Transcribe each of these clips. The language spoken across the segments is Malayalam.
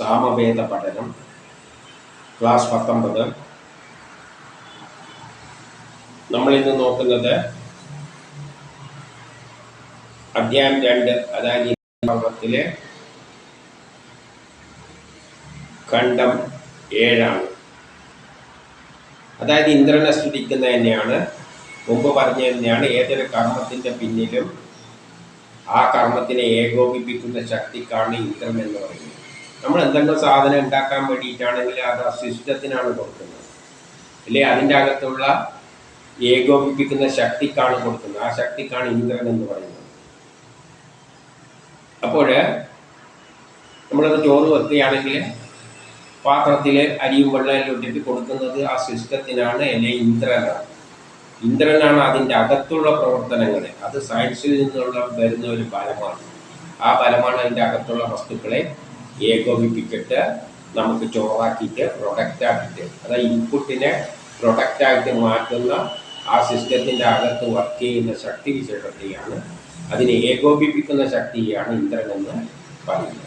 സാമവേദ പഠനം ക്ലാസ് പത്തൊമ്പത്. നമ്മളിന്ന് നോക്കുന്നത് അധ്യായം രണ്ട് അതായത് ഖണ്ഡം ഏഴാണ്. അതായത് ഇന്ദ്രനെ സ്തുതിക്കുന്ന തന്നെയാണ് മുമ്പ് പറഞ്ഞ തന്നെയാണ് ഏതൊരു കർമ്മത്തിന്റെ പിന്നിലും ആ കർമ്മത്തിനെ ഏകോപിപ്പിക്കുന്ന ശക്തിക്കാണ് ഇന്ദ്രൻ എന്ന് പറയുന്നത്. നമ്മൾ എന്തെങ്കിലും സാധനം ഉണ്ടാക്കാൻ വേണ്ടിയിട്ടാണെങ്കിൽ അത് ആ സിസ്റ്റത്തിനാണ് കൊടുക്കുന്നത്. അല്ലെ? അതിന്റെ അകത്തുള്ള ഏകോപിപ്പിക്കുന്ന ശക്തിക്കാണ് കൊടുക്കുന്നത്. ആ ശക്തിക്കാണ് ഇന്ദ്രൻ എന്ന് പറയുന്നത്. അപ്പോൾ നമ്മളത് ചോറ് വെക്കുകയാണെങ്കിൽ പാത്രത്തിൽ അരിയും വെള്ളം ഇട്ടിട്ട് കൊടുക്കുന്നത് ആ സിസ്റ്റത്തിനാണ് അല്ലെ ഇന്ദ്രനാണ്. ഇന്ദ്രനാണ് അതിന്റെ അകത്തുള്ള പ്രവർത്തനങ്ങൾ. അത് സയൻസിൽ നിന്നുള്ള വരുന്ന ഒരു ഫലമാണ് ആ ഫലമാണ് അതിന്റെ അകത്തുള്ള വസ്തുക്കളെ ഏകോപിപ്പിച്ചിട്ട് നമുക്ക് ചോറാക്കിയിട്ട് പ്രൊഡക്റ്റ് ആക്കിയിട്ട് അതായത് ഇൻപുട്ടിനെ പ്രൊഡക്റ്റ് ആയിട്ട് മാറ്റുന്ന ആ സിസ്റ്റത്തിന്റെ അകത്ത് വർക്ക് ചെയ്യുന്ന ശക്തി വിശേഷത്തെയാണ് അതിനെ ഏകോപിപ്പിക്കുന്ന ശക്തിയാണ് ഇന്ദ്രനെന്ന് പറയുന്നത്.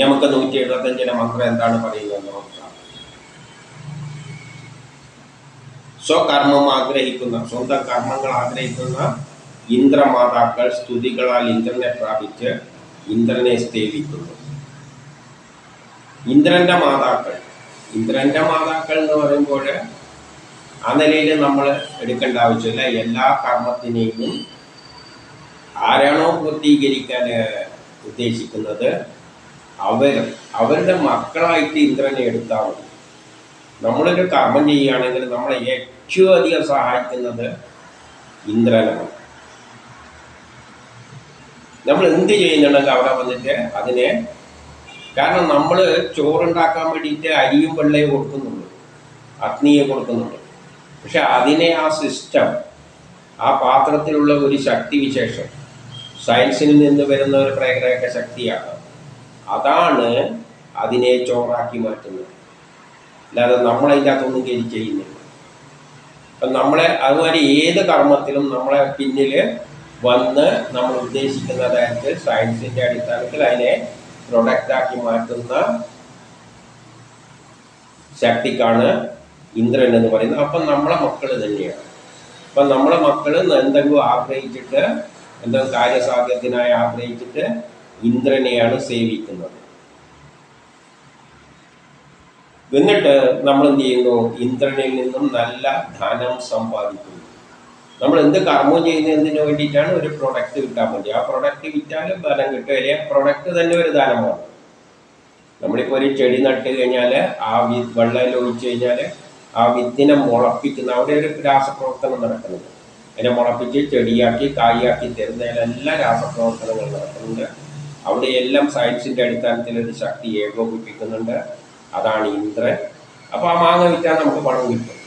നമുക്ക് നൂറ്റി എഴുപത്തഞ്ചിലെ മന്ത്രം എന്താണ് പറയുന്നത് നോക്കാം. സ്വകർമ്മം ആഗ്രഹിക്കുന്ന സ്വന്തം കർമ്മങ്ങൾ ആഗ്രഹിക്കുന്ന ഇന്ദ്രമാതാക്കൾ സ്തുതികളാൽ ഇന്ദ്രനെ പ്രാപിച്ച് ഇന്ദ്രനെ സേവിക്കുന്നു ഇന്ദ്രന്റെ മാതാക്കൾ. ഇന്ദ്രന്റെ മാതാക്കൾ എന്ന് പറയുമ്പോൾ ആ നിലയിൽ നമ്മൾ എടുക്കേണ്ട ആവശ്യമില്ല. എല്ലാ കർമ്മത്തിനെയും ആരാണോ പൂർത്തീകരിക്കാൻ ഉദ്ദേശിക്കുന്നത് അവർ അവരുടെ മക്കളായിട്ട് ഇന്ദ്രനെ എടുത്താൽ മതി. നമ്മളൊരു കർമ്മം ചെയ്യുകയാണെങ്കിൽ നമ്മളെ ഏറ്റവും അധികം സഹായിക്കുന്നത് ഇന്ദ്രനാണ്. നമ്മൾ എന്ത് ചെയ്യുന്നുണ്ടെങ്കിൽ അവിടെ വന്നിട്ട് അതിനെ കാരണം നമ്മൾ ചോറുണ്ടാക്കാൻ വേണ്ടിയിട്ട് അരിയും വെള്ളയും കൊടുക്കുന്നുണ്ട്. അഗ്നിയെ കൊടുക്കുന്നുണ്ട്. പക്ഷെ അതിനെ ആ സിസ്റ്റം ആ പാത്രത്തിലുള്ള ഒരു ശക്തി വിശേഷം സയൻസിൽ നിന്ന് വരുന്ന ഒരു പ്രേരക ശക്തിയാണ്. അതാണ് അതിനെ ചോറാക്കി മാറ്റുന്നത്. അല്ലാതെ നമ്മളതിന്റെ അകത്തൊന്നും ചെയ്യുന്നില്ല. അപ്പം നമ്മളെ അതുമാതിരി ഏത് കർമ്മത്തിലും നമ്മളെ പിന്നിൽ വന്ന് നമ്മൾ ഉദ്ദേശിക്കുന്ന ഉദ്ദേശിക്കുന്നതായിട്ട് സയൻസിന്റെ അടിസ്ഥാനത്തിൽ അതിനെ പ്രൊഡക്റ്റ് ആക്കി മാറ്റുന്ന ശക്തിക്കാണ് ഇന്ദ്രൻ എന്ന് പറയുന്നത്. അപ്പം നമ്മളെ മക്കൾ തന്നെയാണ് അപ്പം നമ്മളെ മക്കൾ എന്തെങ്കിലും ആഗ്രഹിച്ചിട്ട് എന്തെങ്കിലും കാര്യസാധ്യത്തിനായി ആഗ്രഹിച്ചിട്ട് ഇന്ദ്രനെയാണ് സേവിക്കുന്നത്. എന്നിട്ട് നമ്മൾ എന്ത് ചെയ്യുന്നു? ഇന്ദ്രനിൽ നിന്നും നല്ല ധനം സമ്പാദിക്കുന്നു. നമ്മൾ എന്ത് കർമ്മം ചെയ്യുന്നതിന് വേണ്ടിയിട്ടാണ് ഒരു പ്രൊഡക്റ്റ് കിട്ടാൻ വേണ്ടി. ആ പ്രൊഡക്റ്റ് വിറ്റാലും ഫലം കിട്ടും. അല്ലെങ്കിൽ പ്രൊഡക്റ്റ് തന്നെ ഒരു ധനമാണ്. നമ്മളിപ്പോൾ ഒരു ചെടി നട്ട് കഴിഞ്ഞാൽ ആ വി വെള്ളം ഒഴിച്ചു കഴിഞ്ഞാൽ ആ വിത്തിനെ മുളപ്പിക്കുന്ന അവിടെ ഒരു രാസപ്രവർത്തനം നടക്കുന്നുണ്ട്. അതിനെ മുളപ്പിച്ച് ചെടിയാക്കി കായാക്കി തരുന്നതിലെല്ലാം രാസപ്രവർത്തനങ്ങൾ നടക്കുന്നുണ്ട്. അവിടെ എല്ലാം സയൻസിന്റെ അടിസ്ഥാനത്തിൽ ഒരു ശക്തി ഏകോപിപ്പിക്കുന്നുണ്ട്. അതാണ് ഇന്ദ്രൻ. അപ്പോൾ ആ മാങ്ങ വിറ്റാൽ നമുക്ക് പണം കിട്ടും.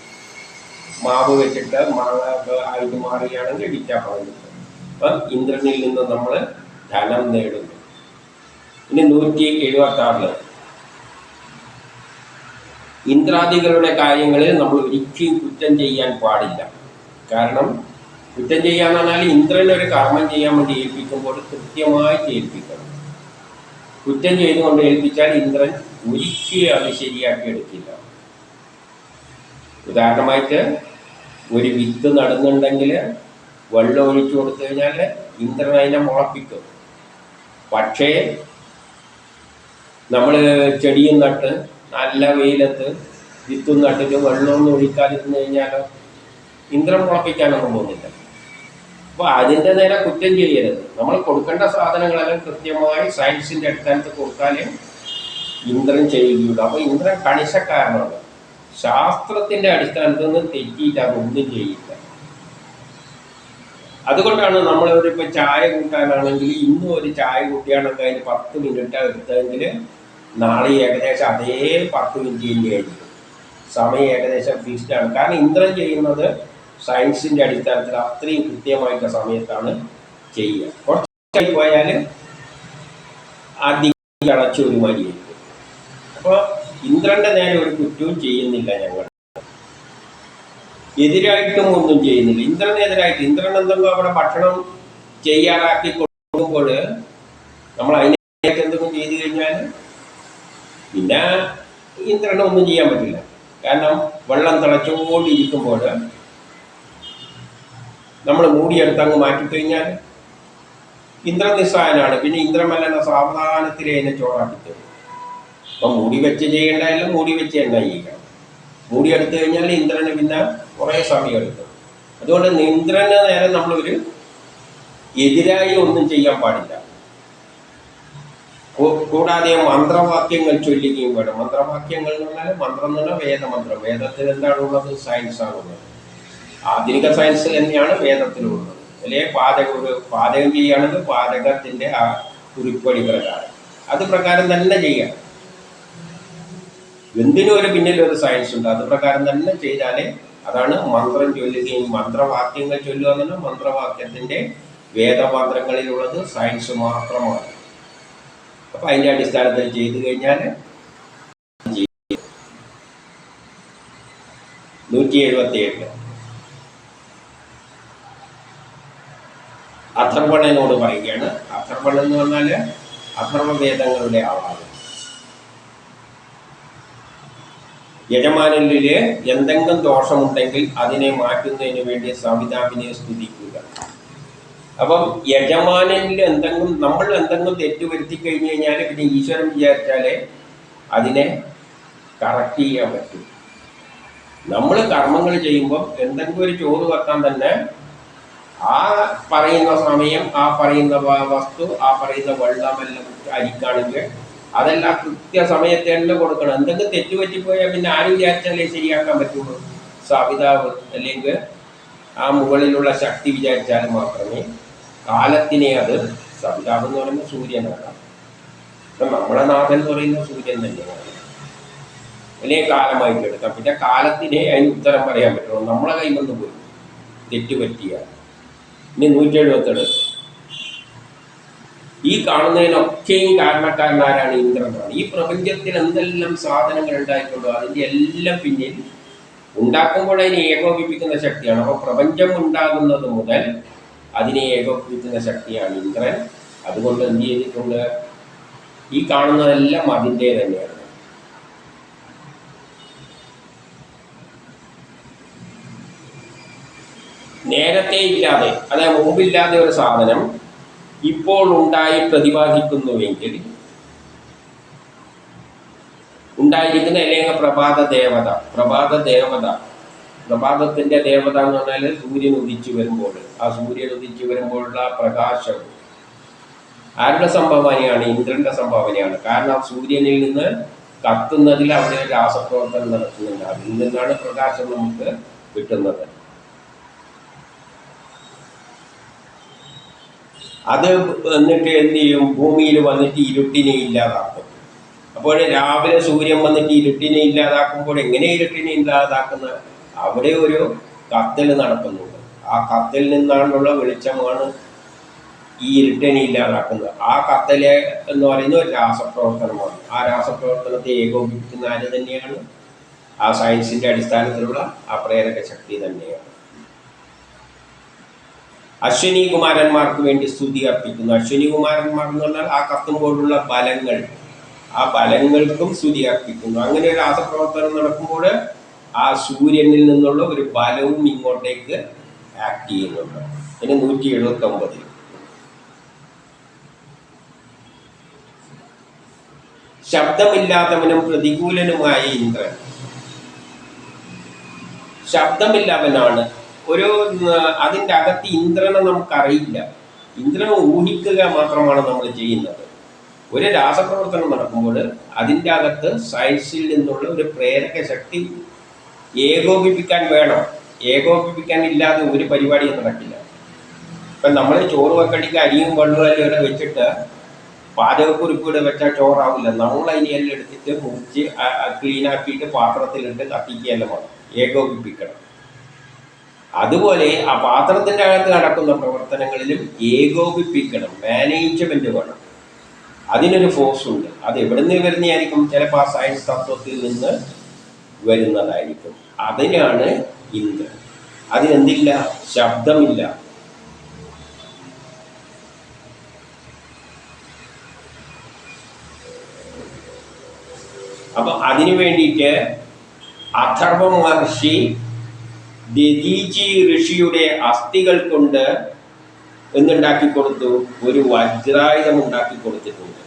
മാവ് വെച്ചിട്ട് മാങ്ങ ആയിട്ട് മാറുകയാണെങ്കിൽ വിറ്റാ പറഞ്ഞു അപ്പം ഇന്ദ്രനിൽ നിന്ന് നമ്മൾ ധനം നേടുന്നു. ഇനി നൂറ്റി എഴുപത്തി ആറിൽ ഇന്ദ്രാദികളുടെ കാര്യങ്ങളിൽ നമ്മൾ ഒരിക്കലും കുറ്റം ചെയ്യാൻ പാടില്ല. കാരണം കുറ്റം ചെയ്യാന്ന് പറഞ്ഞാൽ ഇന്ദ്രൻ ഒരു കർമ്മം ചെയ്യാൻ വേണ്ടി ഏൽപ്പിക്കുമ്പോൾ കൃത്യമായിട്ട് ഏൽപ്പിക്കണം. കുറ്റം ചെയ്തുകൊണ്ട് ഏൽപ്പിച്ചാൽ ഇന്ദ്രൻ ഒരിക്കലും അത് ശരിയാക്കി എടുക്കില്ല. ഉദാഹരണമായിട്ട് ഒരു വിത്ത് നടുന്നുണ്ടെങ്കിൽ വെള്ളം ഒഴിച്ചു കൊടുത്തു കഴിഞ്ഞാൽ ഇന്ദ്രൻ മുളപ്പിക്കും. പക്ഷേ നമ്മൾ ചെടിയും നട്ട് നല്ല വെയിലത്ത് വിത്തും നട്ടിട്ട് വെള്ളമൊന്നും ഒഴിക്കാതിരുന്ന് കഴിഞ്ഞാലോ ഇന്ദ്രൻ മുളപ്പിക്കാനൊന്നും പോകുന്നില്ല. അപ്പോൾ അതിന്റെ നേരെ കുറ്റം ചെയ്യരുത്. നമ്മൾ കൊടുക്കേണ്ട സാധനങ്ങളെല്ലാം കൃത്യമായി സയൻസിന്റെ അടിസ്ഥാനത്ത് കൊടുത്താലേ ഇന്ദ്രൻ ചെയ്യുകയുള്ളൂ. അപ്പോൾ ഇന്ദ്രൻ കണിശക്കാരനാണ് ശാസ്ത്രത്തിന്റെ അടിസ്ഥാനത്തിൽ നിന്ന് തെറ്റിയിട്ട് അതൊന്നും ചെയ്യില്ല. അതുകൊണ്ടാണ് നമ്മൾ ഒരു ചായ കൂട്ടാനാണെങ്കിൽ ഇന്നും ഒരു ചായ കൂട്ടിയാണെങ്കിൽ അതിന് പത്ത് മിനിറ്റ് എടുത്തതെങ്കിൽ നാളെ ഏകദേശം അതേ പത്ത് മിനിറ്റ് തന്നെയായിരിക്കും സമയം ഏകദേശം ഫിക്സ്ഡ് ആണ്. കാരണം ഇന്ദ്രൻ ചെയ്യുന്നത് സയൻസിന്റെ അടിസ്ഥാനത്തിൽ അത്രയും കൃത്യമായിട്ട് സമയത്താണ് ചെയ്യുക. കുറച്ചായി പോയാൽ ആദ്യം അടച്ചു ഒരു മതിയായിരിക്കും അപ്പോൾ ഇന്ദ്രന്റെ നേരെ ഒരു കുറ്റവും ചെയ്യുന്നില്ല ഞങ്ങൾ. എതിരായിട്ടും ഒന്നും ചെയ്യുന്നില്ല. ഇന്ദ്രനെതിരായിട്ട് ഇന്ദ്രൻ എന്തെങ്കിലും അവിടെ ഭക്ഷണം ചെയ്യാറാക്കി കൊടുക്കുമ്പോൾ നമ്മൾ അതിനായിട്ട് എന്തെങ്കിലും ചെയ്തു കഴിഞ്ഞാൽ പിന്നെ ഇന്ദ്രനെ ഒന്നും ചെയ്യാൻ പറ്റില്ല. കാരണം വെള്ളം തിളച്ചുകൊണ്ടിരിക്കുമ്പോൾ നമ്മൾ മൂടിയെടുത്ത് അങ്ങ് മാറ്റിക്കഴിഞ്ഞാൽ ഇന്ദ്രൻ നിസ്സായനാണ് പിന്നെ ഇന്ദ്രമല്ലനെ സാവധാനത്തിൽ അതിനെ ചോറാക്കിത്തരും. അപ്പം മൂടി വെച്ച് ചെയ്യേണ്ടതെല്ലാം മൂടി വെച്ച് തന്നെ ചെയ്യണം മൂടി എടുത്തു കഴിഞ്ഞാൽ ഇന്ദ്രന് പിന്നെ കുറേ സമയം എടുക്കും. അതുകൊണ്ട് ഇന്ദ്രന് നേരെ നമ്മളൊരു എതിരായി ഒന്നും ചെയ്യാൻ പാടില്ല. കൂടാതെ മന്ത്രവാക്യങ്ങൾ ചൊല്ലുകയും വേണം. മന്ത്രവാക്യങ്ങൾ എന്ന് പറഞ്ഞാൽ മന്ത്രം എന്ന് പറഞ്ഞാൽ വേദമന്ത്രം. വേദത്തിൽ എന്താണുള്ളത് സയൻസ് ആണുള്ളത് ആധുനിക സയൻസ് തന്നെയാണ് വേദത്തിലുള്ളത് അല്ലെ? പാചക ഒരു പാചകം ചെയ്യുകയാണെങ്കിൽ പാചകത്തിന്റെ ആ കുറിപ്പടി പ്രകാരം. അത് പ്രകാരം തന്നെ ചെയ്യാം. എന്തിനും ഒരു പിന്നിൽ ഒരു സയൻസ് ഉണ്ട്. അത് പ്രകാരം തന്നെ ചെയ്താലേ അതാണ് മന്ത്രം ചൊല്ലുകയും മന്ത്രവാക്യങ്ങൾ ചൊല്ലുക എന്ന് പറഞ്ഞാൽ മന്ത്രവാക്യത്തിന്റെ വേദമന്ത്രങ്ങളിലുള്ളത് സയൻസ് മാത്രമാണ്. അപ്പൊ അതിന്റെ അടിസ്ഥാനത്തിൽ ചെയ്തു കഴിഞ്ഞാൽ നൂറ്റി എഴുപത്തി എട്ട് അഥർവണനോട് പറയുകയാണ്. അഥർവണൻ എന്ന് പറഞ്ഞാൽ അഥർവവേദങ്ങളുടെ ആളാണ്. യജമാനനിൽ എന്തെങ്കിലും ദോഷമുണ്ടെങ്കിൽ അതിനെ മാറ്റുന്നതിന് വേണ്ടി സവിതാവിനെ സ്തുതിക്കുക. അപ്പം യജമാനനിൽ എന്തെങ്കിലും നമ്മൾ എന്തെങ്കിലും തെറ്റ് വരുത്തി കഴിഞ്ഞു കഴിഞ്ഞാൽ പിന്നെ ഈശ്വരൻ വിചാരിച്ചാലേ അതിനെ കറക്റ്റ് ചെയ്യാൻ പറ്റും. നമ്മൾ കർമ്മങ്ങൾ ചെയ്യുമ്പോൾ എന്തെങ്കിലും ഒരു ചോറ് വെക്കാൻ തന്നെ ആ പറയുന്ന സമയം ആ പറയുന്ന വസ്തു ആ പറയുന്ന വെള്ളമെല്ലാം അരിക്കാണെങ്കിൽ അതെല്ലാം കൃത്യസമയത്ത് തന്നെ കൊടുക്കണം. എന്തെങ്കിലും തെറ്റുപറ്റിപ്പോയാൽ പിന്നെ ആരും വിചാരിച്ചാലേ ശരിയാക്കാൻ പറ്റുള്ളൂ. സവിതാവ് അല്ലെങ്കിൽ ആ മുകളിലുള്ള ശക്തി വിചാരിച്ചാൽ മാത്രമേ കാലത്തിനെ അത് സവിതാവ് എന്ന് പറയുന്നത് സൂര്യനാണ് നമ്മുടെ നാഥൻ എന്ന് പറയുന്നത് സൂര്യൻ തന്നെയാണ് വലിയ കാലമായിട്ട് എടുക്കാം. പിന്നെ കാലത്തിനെ അതിന് ഉത്തരം പറയാൻ പറ്റുള്ളൂ. നമ്മളെ കൈ വന്ന് പോയി തെറ്റുപറ്റിയാൽ. ഇനി നൂറ്റി എഴുപത്തേഴ് ഈ കാണുന്നതിനൊക്കെയും കാരണക്കാരനാരാണ് ഇന്ദ്രനാണ് ഈ പ്രപഞ്ചത്തിൽ എന്തെല്ലാം സാധനങ്ങൾ ഉണ്ടായിട്ടുണ്ടോ അതിന്റെ എല്ലാം പിന്നിൽ ഉണ്ടാക്കുമ്പോൾ അതിനെ ഏകോപിപ്പിക്കുന്ന ശക്തിയാണ്. അപ്പോൾ പ്രപഞ്ചം ഉണ്ടാകുന്നത് മുതൽ അതിനെ ഏകോപിപ്പിക്കുന്ന ശക്തിയാണ് ഇന്ദ്രൻ. അതുകൊണ്ട് എന്ത് ചെയ്തിട്ടുണ്ട്? ഈ കാണുന്നതെല്ലാം അതിന്റെ തന്നെയാണ്. നേരത്തെ ഇല്ലാതെ അതായത് മുമ്പില്ലാതെ ഒരു സാധനം ഇപ്പോൾ ഉണ്ടായി പ്രതിപാദിക്കുന്നുവെങ്കിൽ ഉണ്ടായിരിക്കുന്ന അല്ലെങ്കിൽ പ്രഭാത ദേവത പ്രഭാത ദേവത പ്രഭാതത്തിന്റെ ദേവത എന്ന് പറഞ്ഞാൽ സൂര്യൻ ഉദിച്ചു വരുമ്പോൾ ആ സൂര്യൻ ഉദിച്ചു വരുമ്പോഴുള്ള പ്രകാശം ആരുടെ സംഭാവനയാണ്? ഇന്ദ്രന്റെ സംഭാവനയാണ്. കാരണം സൂര്യനിൽ നിന്ന് കത്തുന്നതിൽ അവിടെ രാസപ്രവർത്തനം നടക്കുന്നുണ്ട്. അതിൽ നിന്നാണ് പ്രകാശം നമുക്ക് കിട്ടുന്നത്. അത് എന്നിട്ട് എന്ത് ചെയ്യും? ഭൂമിയിൽ വന്നിട്ട് ഇരുട്ടിനെ ഇല്ലാതാക്കും. അപ്പോൾ രാവിലെ സൂര്യൻ വന്നിട്ട് ഇരുട്ടിനെ ഇല്ലാതാക്കുമ്പോൾ എങ്ങനെ ഇരുട്ടിനെ ഇല്ലാതാക്കുന്ന? അവിടെ ഒരു കത്തൽ നടക്കുന്നുണ്ട്. ആ കത്തിൽ നിന്നാണുള്ള വെളിച്ചമാണ് ഈ ഇരുട്ടിനെ ഇല്ലാതാക്കുന്നത്. ആ കത്തൽ എന്ന് പറയുന്ന ഒരു രാസപ്രവർത്തനമാണ്. ആ രാസപ്രവർത്തനത്തെ ഏകോപിപ്പിക്കുന്ന ആര് തന്നെയാണ്? ആ സയൻസിന്റെ അടിസ്ഥാനത്തിലുള്ള ആ പ്രേരക ശക്തി തന്നെയാണ്. അശ്വിനി കുമാരന്മാർക്ക് വേണ്ടി സ്തുതി അർപ്പിക്കുന്നു. അശ്വിനി കുമാരന്മാർ എന്ന് പറഞ്ഞാൽ ആ കത്തുമ്പോഴുള്ള ബലങ്ങൾ. ആ ബലങ്ങൾക്കും സ്തുതി അർപ്പിക്കുന്നു. അങ്ങനെ ഒരു രാസപ്രവർത്തനം നടക്കുമ്പോൾ ആ സൂര്യനിൽ നിന്നുള്ള ഒരു ബലവും ഇങ്ങോട്ടേക്ക് ആക്ട് ചെയ്യുന്നുണ്ട്. പിന്നെ നൂറ്റി എഴുപത്തി ശബ്ദമില്ലാത്തവനും പ്രതികൂലനുമായ ഇന്ദ്രൻ. ശബ്ദമില്ലവനാണ് ഒരു അതിന്റെ അകത്ത് ഇന്ദ്രനെ നമുക്കറിയില്ല. ഇന്ദ്രനെ ഊഹിക്കുക മാത്രമാണ് നമ്മൾ ചെയ്യുന്നത്. ഒരു രാസപ്രവർത്തനം നടക്കുമ്പോൾ അതിന്റെ അകത്ത് സയൻസിൽ നിന്നുള്ള ഒരു പ്രേരക ശക്തി ഏകോപിപ്പിക്കാൻ വേണം. ഏകോപിപ്പിക്കാൻ ഇല്ലാതെ ഒരു പരിപാടിയും നടക്കില്ല. ഇപ്പം നമ്മൾ ചോറ് വെക്കടിക്ക് അരിയും വെള്ളവും ഇവിടെ വെച്ചിട്ട് പാചകക്കുറിപ്പൂടെ വെച്ചാൽ ചോറാവില്ല. നമ്മൾ അതിനെല്ലാം എടുത്തിട്ട് മുറിച്ച് ക്ലീനാക്കിയിട്ട് പാത്രത്തിലിട്ട് കത്തിക്കുകയെല്ലാം വേണം. ഏകോപിപ്പിക്കണം. അതുപോലെ ആ പാത്രത്തിന്റെ അകത്ത് നടക്കുന്ന പ്രവർത്തനങ്ങളിലും ഏകോപിപ്പിക്കണം മാനേജ്മെന്റ് വേണം. അതിനൊരു ഫോഴ്സ് ഉണ്ട്. അത് എവിടെ നിന്ന് വരുന്നതായിരിക്കും? ചിലപ്പോൾ ആ സയൻസ് തത്വത്തിൽ നിന്ന് വരുന്നതായിരിക്കും. അതിനാണ് ഇന്ദ്രൻ. അതിനെന്തില്ല? ശബ്ദമില്ല. അപ്പൊ അതിനു വേണ്ടിയിട്ട് അഥർവ മഹർഷി ദദീജി ഋഷിയുടെ അസ്ഥികൾ കൊണ്ട് എന്തുണ്ടാക്കി കൊടുത്തു ഒരു വജ്രായുധം ഉണ്ടാക്കി കൊടുത്തിട്ടുണ്ട്.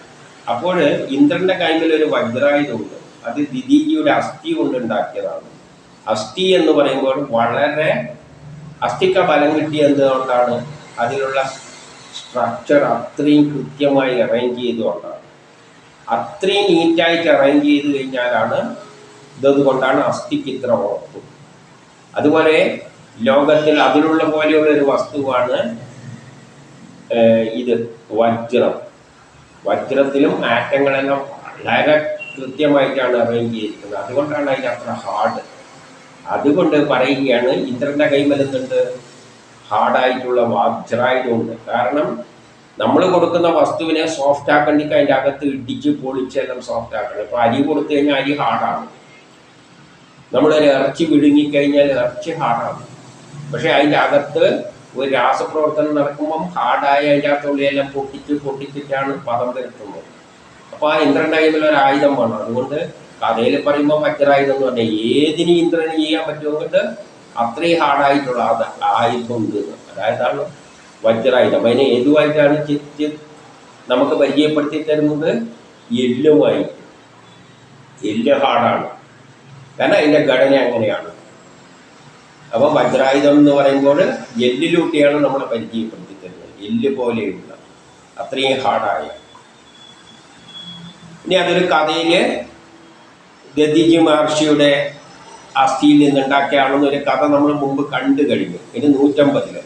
അപ്പോൾ ഇന്ദ്രന്റെ കൈമിൽ ഒരു വജ്രായുധമുണ്ട്. അത് ദിദീജിയുടെ അസ്ഥി കൊണ്ട് ഉണ്ടാക്കിയതാണ്. അസ്ഥി എന്ന് പറയുമ്പോൾ വളരെ അസ്ഥിക്ക ബലം കിട്ടിയ എന്തുകൊണ്ടാണ്? അതിലുള്ള സ്ട്രക്ചർ അത്രയും കൃത്യമായി അറേഞ്ച് ചെയ്തുകൊണ്ടാണ്. അത്രയും നീറ്റായിട്ട് അറേഞ്ച് ചെയ്ത് കഴിഞ്ഞാലാണ് ഇതുകൊണ്ടാണ് അസ്ഥിക്ക് ഇത്ര ഉറപ്പ്. അതുപോലെ ലോകത്തിൽ അതിലുള്ള പോലെയുള്ള ഒരു വസ്തുവാണ് ഇത് വജ്രം. വജ്രത്തിലും ആറ്റങ്ങളെല്ലാം വളരെ കൃത്യമായിട്ടാണ് അറേഞ്ച് ചെയ്തിരിക്കുന്നത് അതുകൊണ്ടാണ് അതിന് അത്ര ഹാർഡ് അതുകൊണ്ട് പറയുകയാണ് ഇന്ദ്രന്റെ കൈമലുന്നുണ്ട് ഹാർഡായിട്ടുള്ള വജ്രായുധമുണ്ട് കാരണം നമ്മൾ കൊടുക്കുന്ന വസ്തുവിനെ സോഫ്റ്റ് ആക്കണ്ടെങ്കിൽ അതിന്റെ അകത്ത് ഇടിച്ച് പൊളിച്ചെല്ലാം സോഫ്റ്റ് ആക്കണം. ഇപ്പോൾ അരി കൊടുത്തു കഴിഞ്ഞാൽ അരി ഹാർഡാണ് നമ്മളൊരു ഇറച്ചി വിഴുങ്ങിക്കഴിഞ്ഞാൽ ഇറച്ചി ഹാർഡാണ് പക്ഷേ അതിന്റെ അകത്ത് ഒരു രാസപ്രവർത്തനം നടക്കുമ്പം ഹാർഡായ അതിന്റെ അകത്തുള്ളിയെല്ലാം പൊട്ടിച്ച് പൊട്ടിച്ചിട്ടാണ് പദം വരുത്തുന്നത്. അപ്പോൾ ആ ഇന്ദ്രന്റെ ആയുധം വേണം. അതുകൊണ്ട് കഥയിൽ പറയുമ്പോൾ മറ്റൊരായുധം എന്ന് പറഞ്ഞാൽ ഏതിന് ഇന്ദ്രന് ചെയ്യാൻ പറ്റുമെന്നിട്ട് അത്രയും ഹാർഡായിട്ടുള്ള ആയുധം ഉണ്ട്. അതായതാണ് വജ്രായുധം. അതിനെ ഏതുമായിട്ടാണ് ചിത് നമുക്ക് പരിചയപ്പെടുത്തി തരുന്നത്? എല്ലുമായി എല്ല് ഹാർഡാണ്. കാരണം അതിന്റെ ഘടന അങ്ങനെയാണ്. അപ്പോൾ വജ്രായുധം എന്ന് പറയുമ്പോൾ എല്ലിലൂട്ടിയാണ് നമ്മളെ പരിചയപ്പെടുത്തി തരുന്നത് എല്ല് പോലെയുള്ള അത്രയും ഹാർഡായ. ഇനി അതൊരു കഥയിൽ ഗതിജി മഹർഷിയുടെ അസ്ഥിയിൽ നിന്നുണ്ടാക്കിയാണെന്നൊരു കഥ നമ്മൾ മുമ്പ് കണ്ടു കഴിഞ്ഞു. ഇത് നൂറ്റമ്പതിൽ.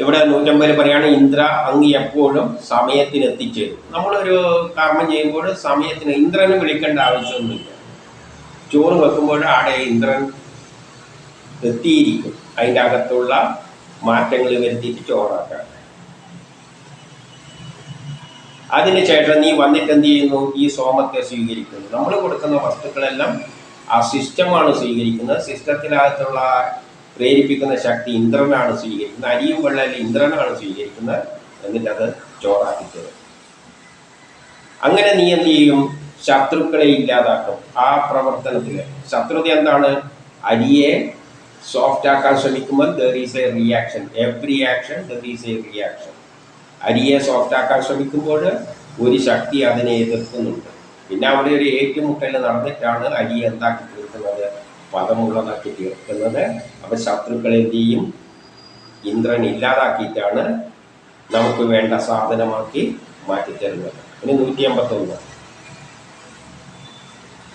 ഇവിടെ നൂറ്റമ്പതിൽ പറയാണ് ഇന്ദ്ര അങ്ങ് എപ്പോഴും സമയത്തിന് എത്തിച്ചേരും നമ്മളൊരു കർമ്മം ചെയ്യുമ്പോൾ സമയത്തിന് ഇന്ദ്രനെ വിളിക്കേണ്ട ആവശ്യമൊന്നുമില്ല. ചോറ് വെക്കുമ്പോൾ ആടെ ഇന്ദ്രൻ എത്തിയിരിക്കും. അതിന്റെ അകത്തുള്ള മാറ്റങ്ങൾ വരുത്തിയിട്ട് ചോറാക്കാം. അതിനുശേഷം നീ വന്നിട്ട് എന്ത് ചെയ്യുന്നു? ഈ സോമത്തെ സ്വീകരിക്കുന്നു. നമ്മൾ കൊടുക്കുന്ന വസ്തുക്കളെല്ലാം ആ സിസ്റ്റമാണ് സ്വീകരിക്കുന്നത്. സിസ്റ്റത്തിനകത്തുള്ള പ്രേരിപ്പിക്കുന്ന ശക്തി ഇന്ദ്രനാണ് സ്വീകരിക്കുന്നത്. അരിയും വെള്ളം ഇന്ദ്രനാണ് സ്വീകരിക്കുന്നത് എന്നിട്ട് അത് ചോറാക്കിച്ചത് അങ്ങനെ നീ എന്ത് ചെയ്യും? ശത്രുക്കളെ ഇല്ലാതാക്കും. ആ പ്രവർത്തനത്തിൽ ശത്രുത എന്താണ്? അരിയെ സോഫ്റ്റ് ആക്കാൻ ശ്രമിക്കുമ്പോൾ there is a reaction every action there is a reaction അരിയെ soft ആക്കാൻ ശ്രമിക്കുമ്പോൾ ഒരു ശക്തി അതിനെ എതിർക്കുന്നുണ്ട്. പിന്നെ അവിടെ ഒരു ഏറ്റുമുട്ടൽ നടന്നിട്ടാണ് അരിയെ എന്താക്കി തീർക്കുന്നത്? പദമുള്ളതാക്കി തീർക്കുന്നത്. അപ്പം ശത്രുക്കളെ എന്ത് ചെയ്യും ഇന്ദ്രൻ ഇല്ലാതാക്കിയിട്ടാണ് നമുക്ക് വേണ്ട സാധനമാക്കി മാറ്റിത്തരുന്നത്. ഇനി നൂറ്റി അമ്പത്തൊന്ന്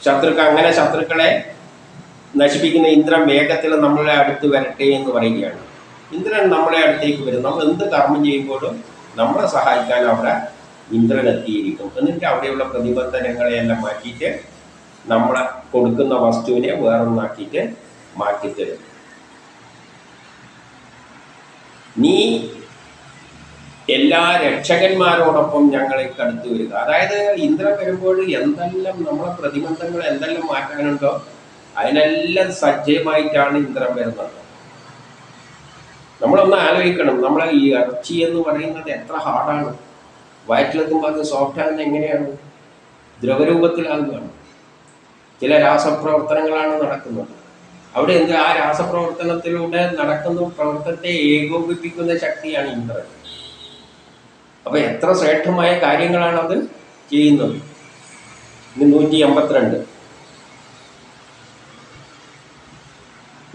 ശത്രുക്കൾ അങ്ങനെ ശത്രുക്കളെ നശിപ്പിക്കുന്ന ഇന്ദ്രൻ വേഗത്തിൽ നമ്മളെ അടുത്ത് വരട്ടെ എന്ന് പറയുകയാണ്. ഇന്ദ്രൻ നമ്മളെ അടുത്തേക്ക് വരും. നമ്മൾ എന്ത് കർമ്മം ചെയ്യുമ്പോഴും നമ്മളെ സഹായിക്കാൻ അവിടെ ഇന്ദ്രൻ എത്തിയിരിക്കും. എന്നിട്ട് അവിടെയുള്ള പ്രതിബന്ധനങ്ങളെയെല്ലാം മാറ്റിയിട്ട് നമ്മളെ കൊടുക്കുന്ന വസ്തുവിനെ വേറൊന്നാക്കിയിട്ട് മാറ്റിത്തരും. നീ എല്ലാ രക്ഷകന്മാരോടൊപ്പം ഞങ്ങളെ കടുത്തു വരിക. അതായത് ഇന്ദ്രൻ വരുമ്പോൾ എന്തെല്ലാം നമ്മളെ പ്രതിബന്ധങ്ങൾ എന്തെല്ലാം മാറ്റാനുണ്ടോ അതിനെല്ലാം സജ്ജമായിട്ടാണ് ഇന്ദ്രൻ വരുന്നത്. നമ്മളൊന്ന് ആലോചിക്കണം നമ്മളെ ഈ ഇറച്ചി എന്ന് പറയുന്നത് എത്ര ഹാർഡാണ് വയറ്റിലെത്തുമ്പോൾ അത് സോഫ്റ്റ് ആകുന്നത് എങ്ങനെയാണ്? ദ്രവരൂപത്തിലാകുകയാണ് ചില രാസപ്രവർത്തനങ്ങളാണ് നടക്കുന്നത്. അവിടെ എന്ത് ആ രാസപ്രവർത്തനത്തിലൂടെ നടക്കുന്ന പ്രവർത്തനത്തെ ഏകോപിപ്പിക്കുന്ന ശക്തിയാണ് ഇന്ദ്രൻ. അപ്പൊ എത്ര ശ്രേഷ്ഠമായ കാര്യങ്ങളാണ് അത് ചെയ്യുന്നത് നൂറ്റി എൺപത്തിരണ്ട്.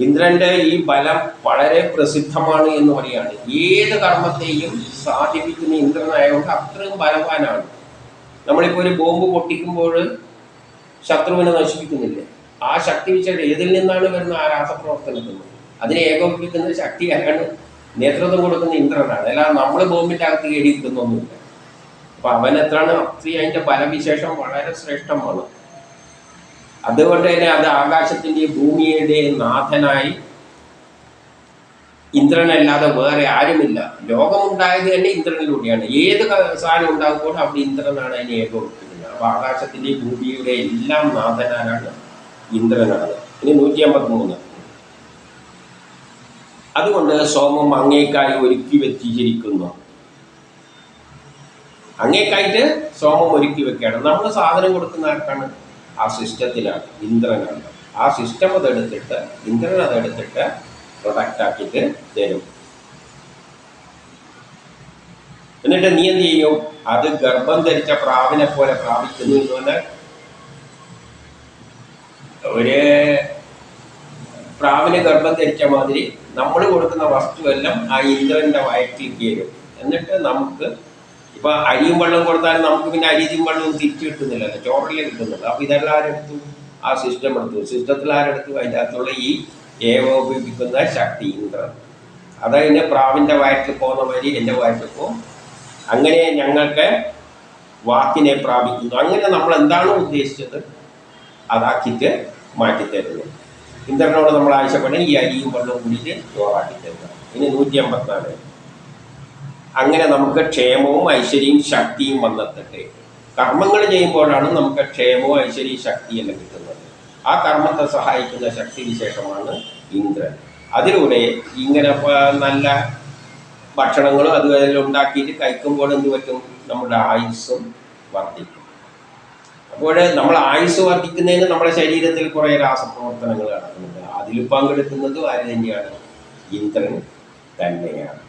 ഇന്ദ്രന്റെ ഈ ബലം വളരെ പ്രസിദ്ധമാണ് എന്ന് പറയാണ് ഏത് കർമ്മത്തെയും സാധിപ്പിക്കുന്ന ഇന്ദ്രനായതുകൊണ്ട് അത്രയും ബലവാനാണ്. നമ്മളിപ്പോൾ ഒരു ബോംബ് പൊട്ടിക്കുമ്പോൾ ശത്രുവിനെ നശിപ്പിക്കുന്നില്ലേ. ആ ശക്തി വെച്ചാൽ ഏതിൽ നിന്നാണ് വരുന്ന ആ രാസപ്രവർത്തനത്തിൽ അതിനെ ഏകോപിപ്പിക്കുന്ന ശക്തി ആരാണ് നേതൃത്വം കൊടുക്കുന്ന ഇന്ദ്രനാണ്. അല്ലാതെ നമ്മൾ ബോംബിന്റെ അകത്ത് കയറിയിരിക്കുന്നൊന്നുമില്ല. അപ്പൊ അവൻ എത്രയാണ്? അത്രയും അതിന്റെ ബലവിശേഷം വളരെ ശ്രേഷ്ഠമാണ്. അതുകൊണ്ട് തന്നെ അത് ആകാശത്തിന്റെ ഭൂമിയുടെ നാഥനായി ഇന്ദ്രനല്ലാതെ വേറെ ആരുമില്ല. ലോകമുണ്ടായത് തന്നെ ഇന്ദ്രനിലൂടെയാണ്. ഏത് സാധനം ഉണ്ടാകുമ്പോൾ അവിടെ ഇന്ദ്രനാണ് അതിനെ ഏകോപിപ്പിക്കുന്നത്. അപ്പൊ ആകാശത്തിന്റെ ഭൂമിയുടെ എല്ലാം നാഥനാരാണ് ഇന്ദ്രനാണ് ഇനി നൂറ്റി അമ്പത്തി മൂന്ന് അതുകൊണ്ട് സോമം അങ്ങേക്കായി ഒരുക്കി വെച്ചിരിക്കുന്നു. അങ്ങേക്കായിട്ട് സോമം ഒരുക്കി വെക്കുകയാണ്. നമ്മൾ സാധനം കൊടുക്കുന്ന ആർക്കാണ്? ആ സിസ്റ്റത്തിലാണ് ഇന്ദ്രനാണ്. ആ സിസ്റ്റം അതെടുത്തിട്ട് ഇന്ദ്രൻ അതെടുത്തിട്ട് പ്രൊഡക്റ്റ് ആക്കിയിട്ട് തരും. എന്നിട്ട് നീ എന്ത് ചെയ്യും? അത് ഗർഭം ധരിച്ച പ്രാവിനെ പോലെ പ്രാപിക്കുന്നു എന്ന് പറഞ്ഞാൽ ഒരു പ്രാവിന് ഗർഭം ധരിച്ച മാതിരി നമ്മൾ കൊടുക്കുന്ന വസ്തുവെല്ലാം ആ ഇന്ദ്രന്റെ വയറ്റിൽ കയറും. എന്നിട്ട് നമുക്ക് ഇപ്പൊ അരിയും വെള്ളം കൊടുത്താലും നമുക്ക് പിന്നെ അരിയും വെള്ളവും തിരിച്ചു കിട്ടുന്നില്ലല്ലോ. ചോറിലേ കിട്ടുന്നുള്ളൂ അപ്പൊ ഇതെല്ലാം ആരെടുത്തു? ആ സിസ്റ്റം എടുത്തു. സിസ്റ്റത്തിൽ ആരെടുത്തു? അതിന്റെ അകത്തുള്ള ഈ ഏകോപിപ്പിക്കുന്ന ശക്തി ഇന്ദ്രൻ. അതതിന് പ്രാവിന്റെ വയറ്റിൽ പോകുന്ന വഴി എന്റെ വയറ്റിൽ പോകും. അങ്ങനെ ഞങ്ങൾക്ക് വാക്കിനെ പ്രാപിക്കുന്നു. അങ്ങനെ നമ്മൾ എന്താണ് ഉദ്ദേശിച്ചത്? അതാക്കിയിട്ട് മാറ്റിത്തരുന്നു ഇന്ദ്രനോട് നമ്മൾ ആവശ്യപ്പെടുന്ന ഈ അരിയും വെള്ളവും കൂടിയിട്ട് ചോറാക്കി തരുക ഇനി നൂറ്റി അമ്പത്തിനാല് അങ്ങനെ നമുക്ക് ക്ഷേമവും ഐശ്വര്യവും ശക്തിയും വന്നെത്തട്ടെ. കർമ്മങ്ങൾ ചെയ്യുമ്പോഴാണ് നമുക്ക് ക്ഷേമവും ഐശ്വര്യവും ശക്തിയെല്ലാം കിട്ടുന്നത്. ആ കർമ്മത്തെ സഹായിക്കുന്ന ശക്തി വിശേഷമാണ് ഇന്ദ്രൻ. അതിലൂടെ ഇങ്ങനെ നല്ല ഭക്ഷണങ്ങളും അതുമെല്ലാം ഉണ്ടാക്കിയിട്ട് കഴിക്കുമ്പോൾ എന്ത് പറ്റും? നമ്മുടെ ആയുസ്സും വർദ്ധിക്കും. അപ്പോൾ നമ്മൾ ആയുസ് വർദ്ധിക്കുന്നതിന് നമ്മുടെ ശരീരത്തിൽ കുറേ രാസപ്രവർത്തനങ്ങൾ നടക്കുന്നുണ്ട്. അതിൽ പങ്കെടുക്കുന്നതും ആര് തന്നെയാണ്? ഇന്ദ്രൻ തന്നെയാണ്.